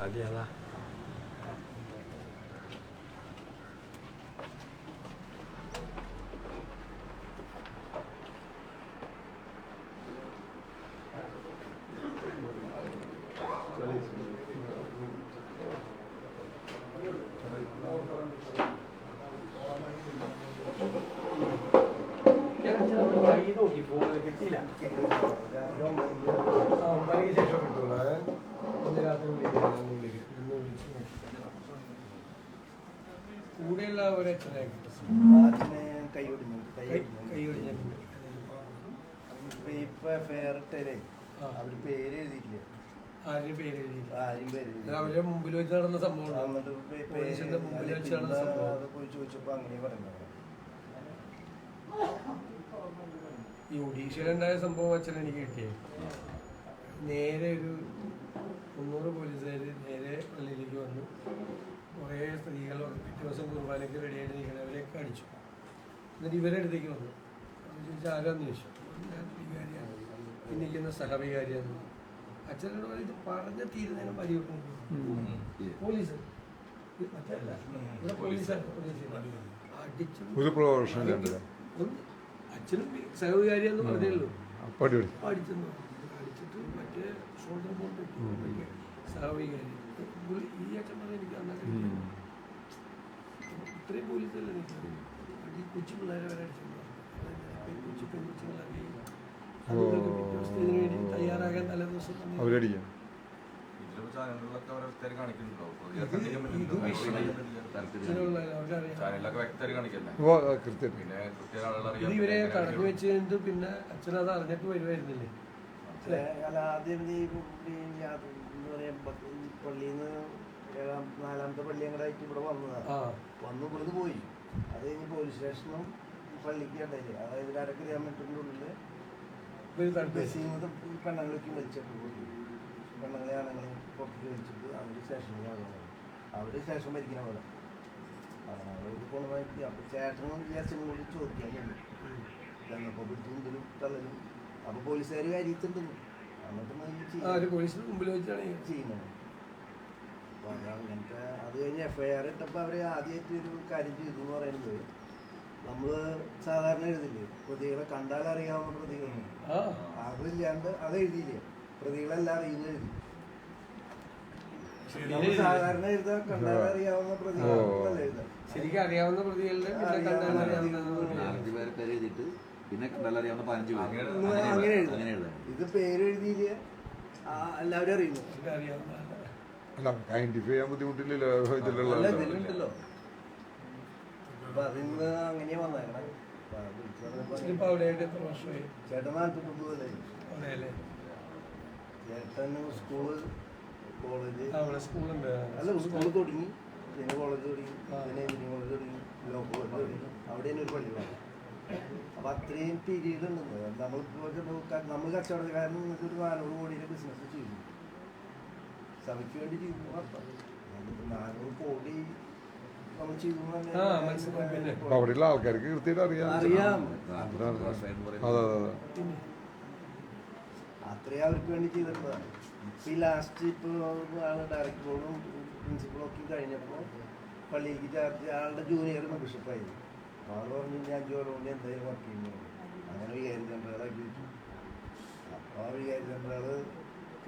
അതെയാ നോക്കി ഫോണിൽ കിട്ടിയില്ല ഒമ്പതിന് ശേഷം കിട്ടുള്ളൂ അത് ഒന്ന് രാത്രി വിളിക്കും ഇന്ന് വിളിച്ച് നോക്കി കൂടെയുള്ള ഒരു അച്ഛനെ അതിനെ കൈ ഒടിഞ്ഞു കൈ ഒടിഞ്ഞു. കൈ ഒടിഞ്ഞിട്ടുണ്ട് ഇപ്പൊ ഇപ്പൊ ഫെയർടെലേ ആ. അവർ പേര് എഴുതിയില്ല ആരും പേര് എഴുതിയില്ല. അവരുടെ മുമ്പിൽ വെച്ച് നടന്ന സംഭവം മുമ്പിൽ സംഭവം. പോയി ചോദിച്ചപ്പോ അങ്ങനെ പറഞ്ഞത് ഈ ഒഡീഷയിലുണ്ടായ സംഭവം അച്ഛൻ എനിക്ക് കിട്ടിയത് നേരെ ഒരു മുന്നൂറ് പോലീസുകാർ നേരെ പള്ളിയിലേക്ക് വന്നു. കുറേ സ്ത്രീകൾ പിറ്റേ ദിവസം കുർബാനയ്ക്ക് റെഡിയായിട്ട് നിൽക്കണവരെയൊക്കെ അടിച്ചു എന്നിട്ട് ഇവരെ അടുത്തേക്ക് വന്നു. ചോദിച്ചാൽ ആരാന്ന് ചോദിച്ചു ഞാൻ വികാരിയാണ് ഈ നിൽക്കുന്ന സഹവികാരിയാണ്. അച്ഛനോട് പറഞ്ഞു ഇത് പറഞ്ഞ തീരുന്നതിനും പരിവട്ടം പോലീസ്. മറ്റല്ല ഇവിടെ പോലീസാണ് അടിച്ചു അച്ഛനും സഹവികാരിയാന്ന് പറഞ്ഞേ ഉള്ളൂ. അടിച്ചെന്ന് അടിച്ചിട്ട് മറ്റേ ഷോൾഡർ പോയിട്ട് സഹവികാരി. ഈ പറഞ്ഞ എനിക്ക് അന്നൊക്കെ ഇത്രയും പോലീസല്ല എനിക്ക് അടി കൊച്ചു പിള്ളേരെ വരെ അടിച്ചിട്ടുണ്ട് കൊച്ചു പെൺകുച്ചുങ്ങളൊക്കെ ഇതിന് വേണ്ടി തയ്യാറാകാൻ തലേ ദിവസം തന്നെ ഇവരെ കടന്നു വെച്ച് കഴിഞ്ഞിട്ട് പിന്നെ അച്ഛനത് അറിഞ്ഞിട്ട് വരുമായിരുന്നില്ലേ അല്ല അല്ല, ആദ്യം പള്ളിയിൽ നിന്ന് ഏഴാം നാലാമത്തെ പള്ളി അങ്ങടായിട്ട് ഇവിടെ വന്നതാണ് വന്ന് ഇവിടുന്ന് പോയി. അത് കഴിഞ്ഞ് പോലീസ് സ്റ്റേഷനും പള്ളിക്ക് ഇടയിൽ അതായത് ഒരു അര കിലോമീറ്ററിന്റെ ഉള്ളിൽ ബസ്സിൽ പെണ്ണുങ്ങളേക്ക് വലിച്ചിട്ട് പോയി പെണ്ണുങ്ങളെ ആണെങ്കിലും പുറത്തേക്ക് വലിച്ചിട്ട് അവർ സ്റ്റേഷനിൽ ആകുന്നത് അവർ സ്റ്റേഷൻ ഭരിക്കുന്ന പോലെ. അവർ കൊണ്ടുപോയി അപ്പോൾ ചേട്ടനും ചേച്ചനും കൂടി ചോദിക്കാൻ ചെന്നു ചെന്നപ്പോൾ പിടിച്ചു മുമ്പിലും തള്ളലും. അപ്പോൾ പോലീസുകാർ കാര്യത്തുണ്ടെന്നു എന്നിട്ട് ചെയ്യുന്നത്. അപ്പോൾ അത് അങ്ങനത്തെ അത് കഴിഞ്ഞ് എഫ് ഐ ആർ ഇട്ടപ്പോൾ അവർ ആദ്യമായിട്ട് ഒരു കാര്യം ചെയ്തു എന്ന് പറയുന്നത് നമ്മൾ സാധാരണ എഴുതില്ലേ പ്രതികളെ കണ്ടാൽ അറിയാവുന്ന പ്രതികൾ അതില്ലാണ്ട് അത് എഴുതിയില്ലേ പ്രതികളെല്ലാം അറിയുന്ന എഴുതി. സാധാരണ എഴുതാൻ കണ്ടാൽ അറിയാവുന്ന പ്രതികളല്ല എഴുതാം. ശരിക്കും അറിയാവുന്ന പ്രതികളുടെ പിന്നെ കണ്ടാലറിയാവുന്ന പതിനഞ്ച് പേര്. അങ്ങനെ- എഴുതാം ഇത് പേര് എഴുതിയില്ല? എല്ലാവരും അറിയുന്നു. അല്ല ഐഡന്റിഫൈ ചെയ്യാൻ ബുദ്ധിമുട്ടില്ലല്ലോ ഇതിലുള്ള സ്കൂൾ കോളേജ്. അവിടെ സ്കൂളുണ്ട്. അല്ല സ്കൂൾ തുടങ്ങി. പിന്നെ കോളേജ് തുടങ്ങി. ആ. പിന്നെ എഞ്ചിനീയറിംഗ് കോളേജ് തുടങ്ങി. ലോ കോളേജ് തുടങ്ങി. അവിടെ തന്നെ ഒരു പള്ളി വേണം അപ്പൊ അത്രയും പീരീഡ് ഉണ്ടെന്ന് നമ്മളിപ്പോ നമ്മൾ കച്ചവടക്കാരൻ ഒരു നാനൂറ് കോടിയുടെ ബിസിനസ് ചെയ്തു. സഭയ്ക്ക് വേണ്ടി ചെയ്തു മാത്രം നാനൂറ് കോടി അവിടെയുള്ള ആൾക്കാർക്ക് കൃത്യമായിട്ട് അറിയാം. അറിയാം. അതെ അതെ അതെ അത്രയും അവർക്ക് വേണ്ടി ചെയ്തിട്ടുള്ളതാണ് ഇപ്പൊ ഈ ലാസ്റ്റ് ഇപ്പോൾ ആൾ ബോർഡും പ്രിൻസിപ്പളും ഒക്കെ കഴിഞ്ഞപ്പോൾ പള്ളിക്ക് ചാർജ് ആളുടെ ജൂനിയർ ബിഷപ്പായി അപ്പോൾ ആൾ പറഞ്ഞു ഞാൻ കൊണ്ട് എന്തായാലും വർക്ക് ചെയ്യുന്നു അങ്ങനെ വികാരി അപ്പോൾ ആ വികാരി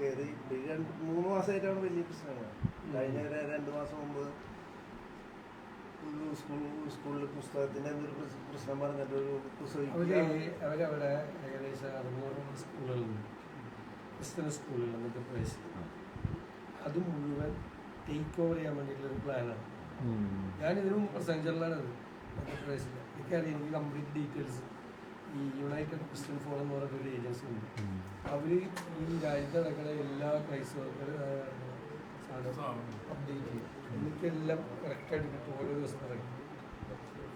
കയറി രണ്ട് മൂന്ന് മാസമായിട്ടാണ് വലിയ പ്രശ്നങ്ങൾ. കഴിഞ്ഞ രണ്ട് മാസം മുമ്പ് ഒരു സ്കൂൾ സ്കൂളിൽ പുസ്തകത്തിന്റെ എന്തൊരു പ്രശ്നം- പറഞ്ഞിട്ട് ഒരു അവരവിടെ ഏകദേശം അറുന്നൂറോളം സ്കൂളുകളുണ്ട്. ക്രിസ്ത്യൻ സ്കൂളുകൾ അങ്ങനത്തെ പ്ലേസ് അത് മുഴുവൻ ടേക്ക് ഓവർ ചെയ്യാൻ വേണ്ടിയിട്ടുള്ള ഒരു പ്ലാനാണ് ഞാനിതിനും പ്രസംഗിച്ചിട്ടുള്ളതാണ് മധ്യപ്രദേശിൽ എനിക്കറിയാം എനിക്ക് കംപ്ലീറ്റ് ഡീറ്റെയിൽസ് ഈ യുണൈറ്റഡ് ക്രിസ്ത്യൻ ഫോറം എന്ന് പറഞ്ഞൊരു ഏജൻസി ഉണ്ട്. അവർ ഈ രാജ്യത്ത് നടക്കുന്ന എല്ലാ ക്രൈസ്തവർക്കും അപ്ഡേറ്റ് ചെയ്യും. എനിക്കെല്ലാം കറക്റ്റായിട്ട് കിട്ടും ഓരോ ദിവസം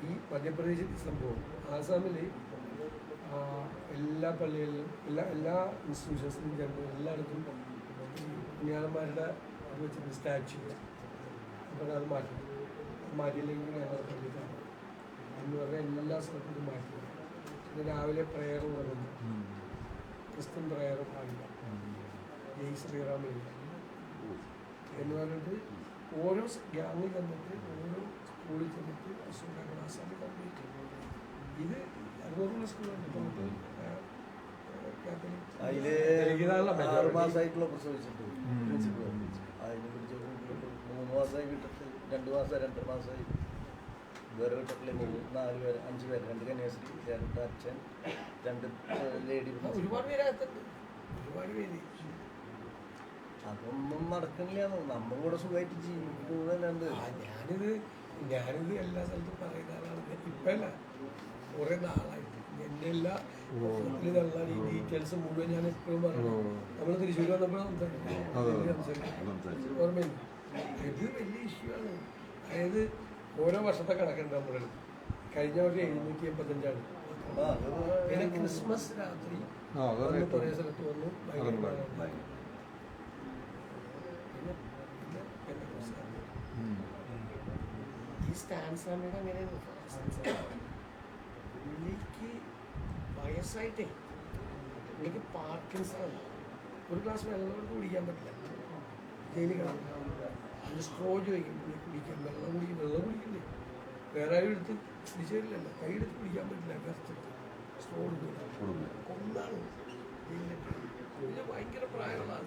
ഈ മധ്യപ്രദേശിൽ സംഭവം. ആസാമിൽ എല്ലാ പള്ളികളിലും എല്ലാ എല്ലാ ഇൻസ്റ്റിറ്റ്യൂഷൻസിലും ചേർന്ന് എല്ലായിടത്തും പുണ്യാളന്മാരുടെ അത് വെച്ചിട്ട് സ്റ്റാച്ചു അപ്പോൾ അത് മാറ്റി. മാറ്റിയില്ലെങ്കിൽ ഞങ്ങൾ പള്ളിക്കാണ് എന്ന് പറഞ്ഞാൽ എല്ലാ സ്ഥലത്തും മാറ്റി. പിന്നെ രാവിലെ പ്രെയർ തുടങ്ങുന്നു. ക്രിസ്ത്യൻ പ്രയർ പാടില്ല. ജയ് ശ്രീറാമില്ല എന്ന് പറഞ്ഞിട്ട് ഓരോ ഗ്യാങ്ങിൽ ചെന്നിട്ട് ഓരോ സ്കൂളിൽ ചെന്നിട്ട് അസുഖ ക്ലാസ്സാണ് കംപ്ലീറ്റ് ഇത് തെലുങ്കിനാണല്ലോ ആറ് majority. മാസമായിട്ടുള്ള പ്രസവിച്ചിട്ട് പ്രിൻസിപ്പൾ അതിന് പിടിച്ച് മൂന്ന് മാസമായി വീട്ടിൽ രണ്ട് മാസം രണ്ടര മാസമായി. വേറെ വീട്ടിലെ മൂന്ന് നാല് പേര് അഞ്ച് പേര്. രണ്ട് കന്യാസ്ത്രീ രണ്ട് അച്ഛൻ രണ്ട് ലേഡി ഒരുപാട് ഒരുപാട് പേര്. അതൊന്നും നടക്കണില്ല നമ്മളും കൂടെ സുഖമായിട്ട് ജീവിക്കുന്നതല്ലാണ്ട് ഞാനിത് ഞാനിത് എല്ലാ സ്ഥലത്തും പറയുന്ന ആളാണ്. ഇപ്പല്ല. കുറെ നാളായിട്ട്. എന്റെ എല്ലാ ഈ ഡീറ്റെയിൽസ് മുഴുവൻ ഞാൻ എപ്പോഴും പറഞ്ഞു നമ്മൾ തൃശ്ശൂർ വന്നപ്പോഴും സംസാരിക്കും ഓർമ്മയില്ല. ഇത് വലിയ ഇഷ്യൂ ആണ്. അതായത് ഓരോ വർഷത്തെ കണക്കുണ്ട് നമ്മുടെ കഴിഞ്ഞ വർഷം എഴുന്നൂറ്റി എൺപത്തഞ്ചാണ് പിന്നെ ക്രിസ്മസ് രാത്രി വന്ന് കുറേ സ്ഥലത്ത് വന്നു ഭയങ്കര. ഈ സ്റ്റാൻസാമിയുടെ അങ്ങനെയാണ് പുള്ളിക്ക് വയസ്സായിട്ടേ. പുള്ളിക്ക് പാർക്കിൻസൺ ഒരു ഗ്ലാസ് വെള്ളം കൊണ്ട് കുടിക്കാൻ പറ്റില്ല. ജയിലിൽ കിടന്നു. അത് സ്ട്രോ ചോദിക്കും പുള്ളി കുടിക്കാൻ വെള്ളം കുടിക്കും വെള്ളം കുടിക്കില്ലേ വേറെ എടുത്ത് കുടിച്ചു തരില്ലല്ലോ കൈ എടുത്ത് കുടിക്കാൻ പറ്റില്ല കഷ്ടത്തിൽ സ്ട്രോ കൊടുക്കില്ല കൊന്നാണ് പിന്നെ ഭയങ്കര പ്രായമുള്ള ആൾ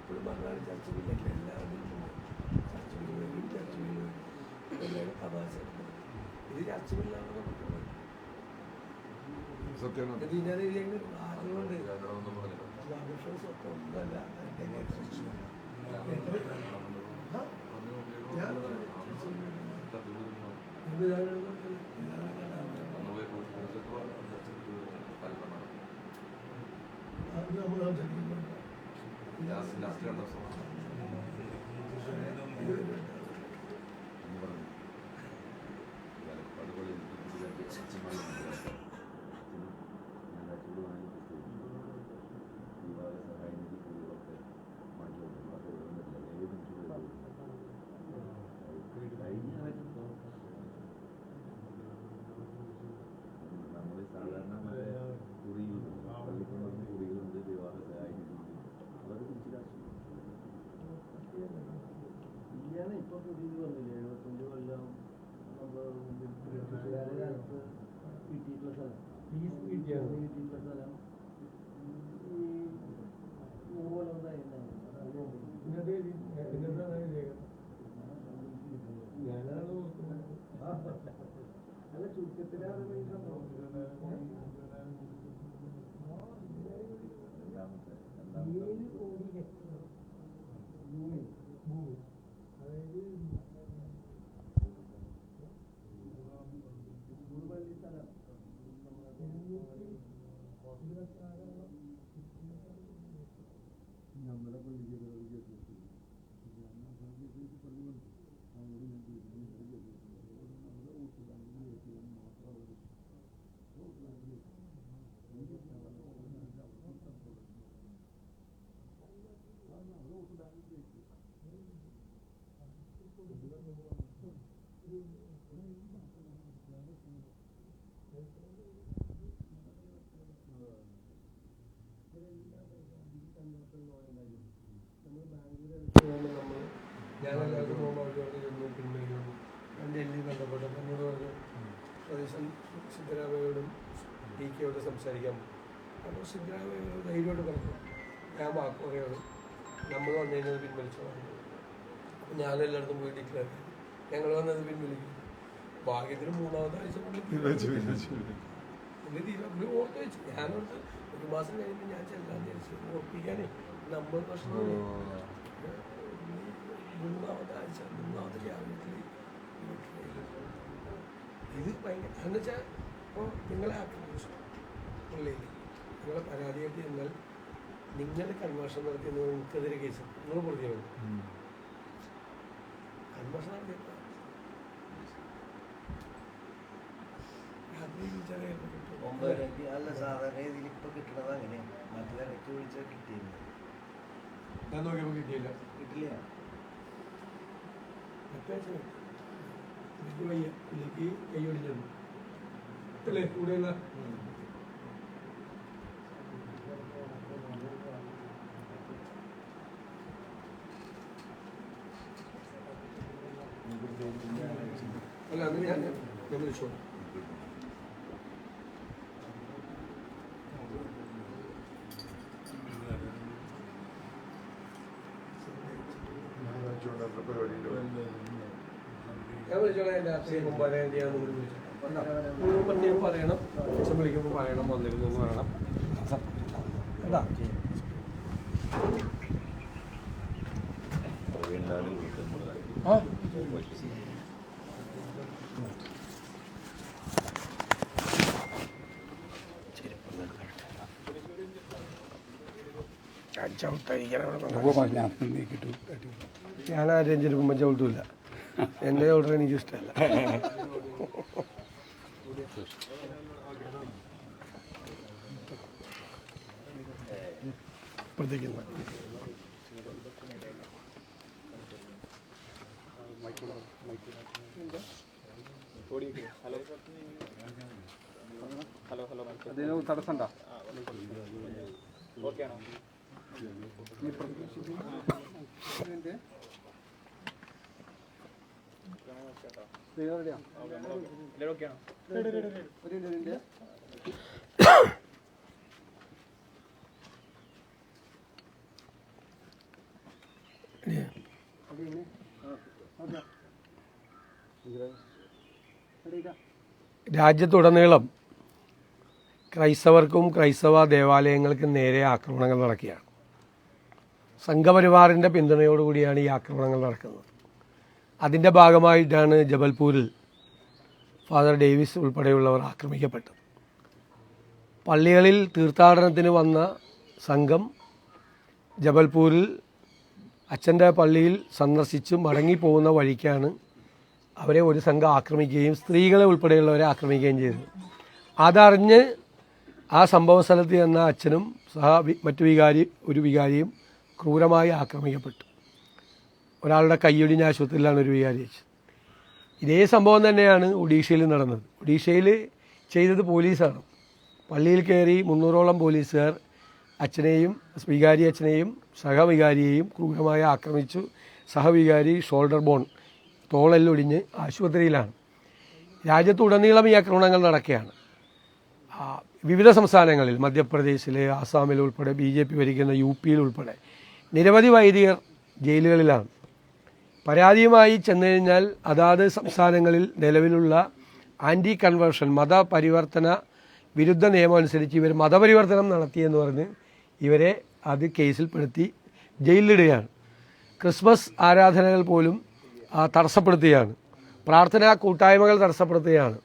എപ്പോഴും പറഞ്ഞാൽ ചർച്ച ചെയ്യില്ല എല്ലാവരും ചർച്ച വരും ചർച്ച വരും എല്ലാവരും തമാശ ഇത് ചർച്ച ഇല്ലാതെ നമുക്ക് സത്യമാണ് ഇതിനകത്ത് ഇതിങ്ങനെ ആരുകൊണ്ട് ഒന്നും പറഞ്ഞില്ല ആഘോഷം സ്വത്തം ഒന്നുമല്ല അതിന്റെ ഞാൻ ഇത് ഞാനൊരു അത് നമ്മൾ സംസാരിക്കുന്നുണ്ട്. ലാസ്റ്റ് രണ്ടു ദിവസം എന്ന് ഡി കെയോട് സംസാരിക്കാൻ പറ്റും. അപ്പോൾ സിദ്ധരാമ ധൈര്യമായിട്ട് പറഞ്ഞു ഞാൻ വാക്കോടെയോട് നമ്മൾ വന്നു കഴിഞ്ഞത് പിൻവലിച്ചു പറഞ്ഞു അപ്പോൾ ഞാൻ എല്ലായിടത്തും പോയി ഡിക്ലെയർ ചെയ്തു ഞങ്ങൾ വന്നത് പിൻവലിക്കും. ഭാഗ്യത്തിന് മൂന്നാമത്തെ ആഴ്ച പുള്ളി തീരെ പുള്ളി ഓർത്ത് വെച്ചു. ഞാനോർത്ത് ഒരു മാസം കഴിഞ്ഞിട്ട് ഞാൻ ചെല്ലാൻ വിചാരിച്ചു ഓർപ്പിക്കാനേ നമ്മൾ പ്രശ്നം മൂന്നാമത്തെ ആഴ്ച മൂന്നാമത്തെ രാവിലെ ഇത് ഭയങ്കര എന്നുവെച്ചാൽ ഇപ്പോൾ നിങ്ങളെ ആക്രമിച്ചു. പുള്ളിയിൽ നിങ്ങളെ പരാതിയായിട്ട് ചെന്നാൽ നിങ്ങളുടെ കൺവേർഷൻ നടത്തിയ നിങ്ങൾക്കെതിരെ കേസ് നിങ്ങൾ പ്രതി വേണം കൺവേർഷൻ നടത്തിയ ഒമ്പതരക്ക് അല്ല സാധാരണ ഇതിൽ ഇപ്പൊ കിട്ടണത് അങ്ങനെയാണ് മറ്റേ ഇടയ്ക്ക് വിളിച്ചാൽ കിട്ടിയിരുന്നു. ഞാൻ നോക്കിയപ്പോൾ കിട്ടിയില്ല. കിട്ടില്ല. എനിക്ക് വയ്യ. എനിക്ക് കൈ ഒടിഞ്ഞത് അല്ലേ കൂടെയുള്ള? അല്ല അത് ഞാൻ ഞാൻ വിളിച്ചോളാം. ഞാൻ വിളിച്ചോളാം വിളിച്ചു പണ്ടിയും പറയണം. അച്ഛൻ വിളിക്കുമ്പോൾ പറയണം വന്നിരുന്നു പറയണം. ഞാൻ ആരെയും ചെരുപ്പുമ്പോൾ ചവിട്ടില്ല എന്റെ ചവിട്ടർ എനിക്ക് ഇഷ്ടമല്ല. ഇപ്പോഴത്തേക്ക് അതിന് തടസ്സണ്ട രാജ്യത്തുടനീളം ക്രൈസ്തവർക്കും ക്രൈസ്തവ ദേവാലയങ്ങൾക്കും നേരെ ആക്രമണങ്ങൾ നടക്കുകയാണ്. സംഘപരിവാറിന്റെ പിന്തുണയോടുകൂടിയാണ് ഈ ആക്രമണങ്ങൾ നടക്കുന്നത്. അതിന്റെ ഭാഗമായിട്ടാണ് ജബൽപൂരിൽ ഫാദർ ഡേവിസ് ഉൾപ്പെടെയുള്ളവർ ആക്രമിക്കപ്പെട്ടത്. പള്ളികളിൽ തീർത്ഥാടനത്തിന് വന്ന സംഘം ജബൽപൂരിൽ അച്ഛന്റെ പള്ളിയിൽ സന്ദർശിച്ച് മടങ്ങിപ്പോകുന്ന വഴിക്കാണ് അവരെ ഒരു സംഘം ആക്രമിക്കുകയും സ്ത്രീകളെ ഉൾപ്പെടെയുള്ളവരെ ആക്രമിക്കുകയും ചെയ്തത്. അതറിഞ്ഞ് ആ സംഭവ സ്ഥലത്ത് ചെന്ന അച്ഛനും സഹ മറ്റു വികാരി ഒരു വികാരിയും ക്രൂരമായി ആക്രമിക്കപ്പെട്ടു. ഒരാളുടെ കൈയൊടിഞ്ഞ ആശുപത്രിയിലാണ് ഒരു വികാരി വെച്ചത്. ഇതേ സംഭവം തന്നെയാണ് ഒഡീഷയിൽ നടന്നത്. ഒഡീഷയിൽ ചെയ്തത് പോലീസാണ്. പള്ളിയിൽ കയറി മുന്നൂറോളം പോലീസുകാർ അച്ഛനെയും വികാരി അച്ഛനെയും സഹവികാരിയെയും ക്രൂരമായി ആക്രമിച്ചു. സഹവികാരി ഷോൾഡർ ബോൺ തോളെല്ലൊടിഞ്ഞ് ആശുപത്രിയിലാണ്. രാജ്യത്തുടനീളം ഈ ആക്രമണങ്ങൾ നടക്കുകയാണ്. വിവിധ സംസ്ഥാനങ്ങളിൽ മധ്യപ്രദേശിൽ ആസാമിൽ ഉൾപ്പെടെ ബി ജെ പി ഭരിക്കുന്ന യു പിയിൽ ഉൾപ്പെടെ നിരവധി വൈദികർ ജയിലുകളിലാണ്. പരാതിയുമായി ചെന്നു കഴിഞ്ഞാൽ അതാത് സംസ്ഥാനങ്ങളിൽ നിലവിലുള്ള ആന്റി കൺവേർഷൻ മതപരിവർത്തന വിരുദ്ധ നിയമം അനുസരിച്ച് ഇവർ മതപരിവർത്തനം നടത്തിയെന്ന് പറഞ്ഞ് ഇവരെ അത് കേസിൽപ്പെടുത്തി ജയിലിലിടുകയാണ്. ക്രിസ്മസ് ആരാധനകൾ പോലും തടസ്സപ്പെടുത്തുകയാണ്. പ്രാർത്ഥനാ കൂട്ടായ്മകൾ തടസ്സപ്പെടുത്തുകയാണ്.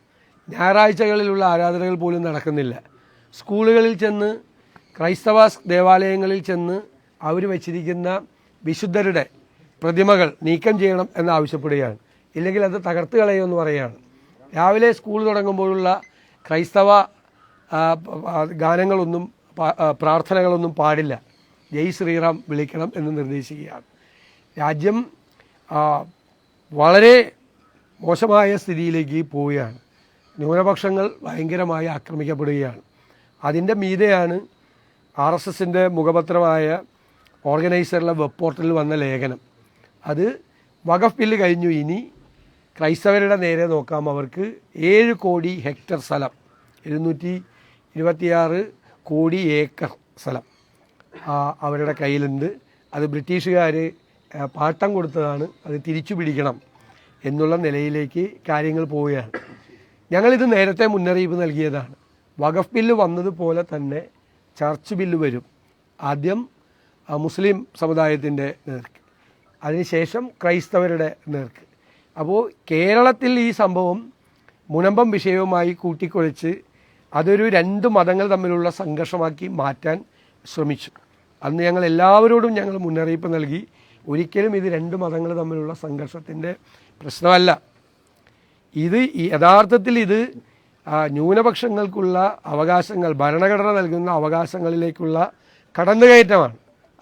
ഞായറാഴ്ചകളിലുള്ള ആരാധനകൾ പോലും നടക്കുന്നില്ല. സ്കൂളുകളിൽ ചെന്ന് ക്രൈസ്തവ ദേവാലയങ്ങളിൽ ചെന്ന് അവർ വെച്ചിരിക്കുന്ന വിശുദ്ധരുടെ പ്രതിമകൾ നീക്കം ചെയ്യണം എന്ന് ആവശ്യപ്പെടുകയാണ്. ഇല്ലെങ്കിൽ അത് തകർത്ത് കളയുമെന്ന് പറയുകയാണ്. രാവിലെ സ്കൂൾ തുടങ്ങുമ്പോഴുള്ള ക്രൈസ്തവ ഗാനങ്ങളൊന്നും പ്രാർത്ഥനകളൊന്നും പാടില്ല. ജയ് ശ്രീറാം വിളിക്കണം എന്ന് നിർദ്ദേശിക്കുകയാണ്. രാജ്യം വളരെ മോശമായ സ്ഥിതിയിലേക്ക് പോവുകയാണ്. ന്യൂനപക്ഷങ്ങൾ ഭയങ്കരമായി ആക്രമിക്കപ്പെടുകയാണ്. അതിന്റെ മീതെയാണ് ആർ എസ് എസിന്റെ മുഖപത്രമായ ഓർഗനൈസറിലെ വെബ് പോർട്ടലിൽ വന്ന ലേഖനം. അത് വഖഫ് ബില്ല് കഴിഞ്ഞു. ഇനി ക്രൈസ്തവരുടെ നേരെ നോക്കാം. അവർക്ക് ഏഴ് കോടി ഹെക്ടർ സ്ഥലം. എഴുന്നൂറ്റി ഇരുപത്തിയാറ് കോടി ഏക്കർ സ്ഥലം. അവരുടെ കയ്യിലുണ്ട്. അത് ബ്രിട്ടീഷുകാർ പാട്ടം കൊടുത്തതാണ്. അത് തിരിച്ചു പിടിക്കണം എന്നുള്ള നിലയിലേക്ക് കാര്യങ്ങൾ പോവുകയാണ്. ഞങ്ങളിത് നേരത്തെ മുന്നറിയിപ്പ് നൽകിയതാണ്. വഖഫ് ബില്ല് വന്നതുപോലെ തന്നെ ചർച്ച് ബില്ല് വരും. ആദ്യം മുസ്ലിം സമുദായത്തിന്റെ നേർക്ക്. അതിനുശേഷം ക്രൈസ്തവരുടെ നേർക്ക്. അപ്പോൾ കേരളത്തിൽ ഈ സംഭവം മുനമ്പം വിഷയവുമായി കൂട്ടിക്കുഴച്ച് അതൊരു രണ്ട് മതങ്ങൾ തമ്മിലുള്ള സംഘർഷമാക്കി മാറ്റാൻ ശ്രമിച്ചു. അന്ന് ഞങ്ങൾ എല്ലാവരോടും ഞങ്ങൾ മുന്നറിയിപ്പ് നൽകി. ഒരിക്കലും ഇത് രണ്ട് മതങ്ങൾ തമ്മിലുള്ള സംഘർഷത്തിന്റെ പ്രശ്നമല്ല. ഇത് യഥാർത്ഥത്തിൽ ഇത് ന്യൂനപക്ഷങ്ങൾക്കുള്ള അവകാശങ്ങൾ ഭരണഘടന നൽകുന്ന അവകാശങ്ങളിലേക്കുള്ള കടന്നുകയറ്റമാണ്.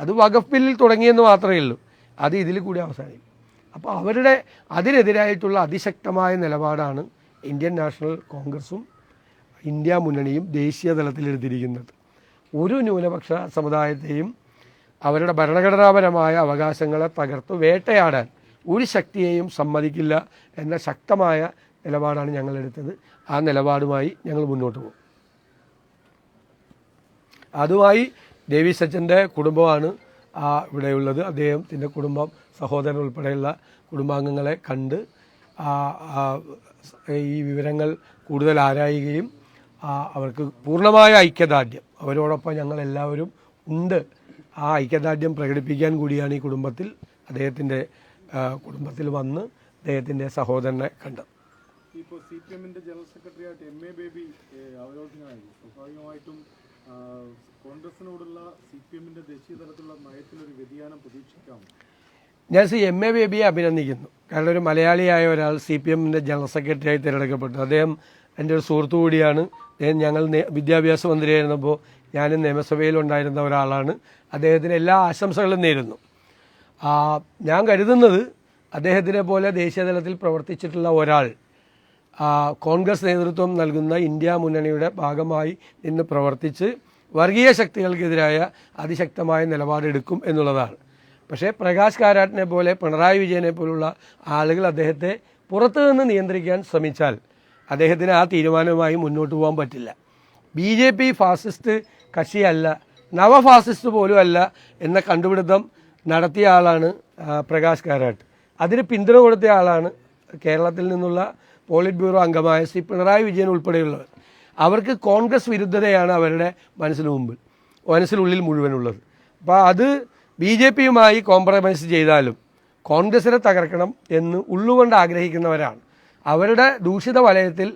അത് വഖഫ് ബില്ലിൽ തുടങ്ങിയെന്ന് മാത്രമേ ഉള്ളൂ. അത് ഇതിൽ കൂടി അവസാനിക്കും. അപ്പോൾ അവരുടെ അതിനെതിരായിട്ടുള്ള അതിശക്തമായ നിലപാടാണ് ഇന്ത്യൻ നാഷണൽ കോൺഗ്രസും ഇന്ത്യ മുന്നണിയും ദേശീയ തലത്തിലെടുത്തിരിക്കുന്നത് ഒരു ന്യൂനപക്ഷ സമുദായത്തെയും അവരുടെ ഭരണഘടനാപരമായ അവകാശങ്ങളെ തകർത്ത് വേട്ടയാടാൻ ഒരു ശക്തിയെയും സമ്മതിക്കില്ല എന്ന ശക്തമായ നിലപാടാണ് ഞങ്ങൾ എടുത്തത്. ആ നിലപാടുമായി ഞങ്ങൾ മുന്നോട്ട് പോകും. അതുമായി ദേവി സച്ചന്റെ കുടുംബമാണ് ആ ഇവിടെയുള്ളത്. അദ്ദേഹത്തിന്റെ കുടുംബം സഹോദരൻ ഉൾപ്പെടെയുള്ള കുടുംബാംഗങ്ങളെ കണ്ട് ഈ വിവരങ്ങൾ കൂടുതൽ ആരായുകയും അവർക്ക് പൂർണമായ ഐക്യദാർഢ്യം. അവരോടൊപ്പം ഞങ്ങളെല്ലാവരും ഉണ്ട്. ആ ഐക്യദാർഢ്യം പ്രകടിപ്പിക്കാൻ കൂടിയാണ് ഈ കുടുംബത്തിൽ അദ്ദേഹത്തിന്റെ കുടുംബത്തിൽ വന്ന് അദ്ദേഹത്തിന്റെ സഹോദരനെ കണ്ടത് ഇപ്പോൾ സി പി എമ്മിന്റെ ജനറൽ സെക്രട്ടറി ആയിട്ട് എം എ ബേബി അവരോധനായിരുന്നു സ്വാഭാവികമായിട്ടും കോൺഗ്രസിനോടുള്ള സി പി എമ്മിന്റെ ദേശീയ തലത്തിലുള്ള നയത്തിലൊരു വ്യതിയാനം പ്രതീക്ഷിക്കാം. ഞാൻ സി എം എ ബേബിയെ അഭിനന്ദിക്കുന്നു. കാരണം ഒരു മലയാളിയായ ഒരാൾ സി പി എമ്മിന്റെ ജനറൽ സെക്രട്ടറിയായി തിരഞ്ഞെടുക്കപ്പെട്ടു. അദ്ദേഹം എന്റെ ഒരു സുഹൃത്തു കൂടിയാണ്. അദ്ദേഹം ഞങ്ങൾ വിദ്യാഭ്യാസ മന്ത്രിയായിരുന്നപ്പോൾ ഞാനും നിയമസഭയിലുണ്ടായിരുന്ന ഒരാളാണ്. അദ്ദേഹത്തിന് എല്ലാ ആശംസകളും നേരുന്നു. ഞാൻ കരുതുന്നത് അദ്ദേഹത്തിനെ പോലെ ദേശീയതലത്തിൽ പ്രവർത്തിച്ചിട്ടുള്ള ഒരാൾ കോൺഗ്രസ് നേതൃത്വം നൽകുന്ന ഇന്ത്യ മുന്നണിയുടെ ഭാഗമായി നിന്ന് പ്രവർത്തിച്ച് വർഗീയ ശക്തികൾക്കെതിരായ അതിശക്തമായ നിലപാടെടുക്കും എന്നുള്ളതാണ്. പക്ഷേ പ്രകാശ് കാരാട്ടിനെ പോലെ പിണറായി വിജയനെ പോലുള്ള ആളുകൾ അദ്ദേഹത്തെ പുറത്തു നിന്ന് നിയന്ത്രിക്കാൻ ശ്രമിച്ചാൽ അദ്ദേഹത്തിന് ആ തീരുമാനവുമായി മുന്നോട്ട് പോകാൻ പറ്റില്ല. ബി ജെ പി ഫാസിസ്റ്റ് കക്ഷിയല്ല നവഫാസിസ്റ്റ് പോലും അല്ല എന്ന കണ്ടുപിടുത്തം നടത്തിയ ആളാണ് പ്രകാശ് കാരാട്ട്. അതിന് പിന്തുണ കൊടുത്ത ആളാണ് കേരളത്തിൽ നിന്നുള്ള പോളിറ്റ് ബ്യൂറോ അംഗമായ ശ്രീ പിണറായി വിജയൻ ഉൾപ്പെടെയുള്ളവർ. അവർക്ക് കോൺഗ്രസ് വിരുദ്ധതയാണ് അവരുടെ മനസ്സിന് മുമ്പിൽ മനസ്സിനുള്ളിൽ മുഴുവനുള്ളത്. അപ്പോൾ അത് ബി ജെ പിയുമായി കോംപ്രമൈസ് ചെയ്താലും കോൺഗ്രസിനെ തകർക്കണം എന്ന് ഉള്ളുകൊണ്ട് ആഗ്രഹിക്കുന്നവരാണ്. അവരുടെ ദൂഷിത വലയത്തിൽ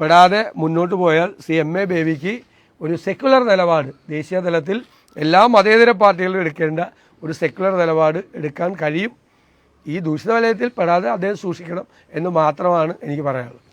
പെടാതെ മുന്നോട്ട് പോയാൽ സി എം എ ബേബിക്ക് ഒരു സെക്യുലർ നിലപാട് ദേശീയ തലത്തിൽ എല്ലാ മതേതര പാർട്ടികളും എടുക്കേണ്ട ഒരു സെക്യുലർ നിലപാട് എടുക്കാൻ കഴിയും. ഈ ദൂഷിത വലയത്തിൽ പെടാതെ അദ്ദേഹം സൂക്ഷിക്കണം എന്ന് മാത്രമാണ് എനിക്ക് പറയാനുള്ളത്.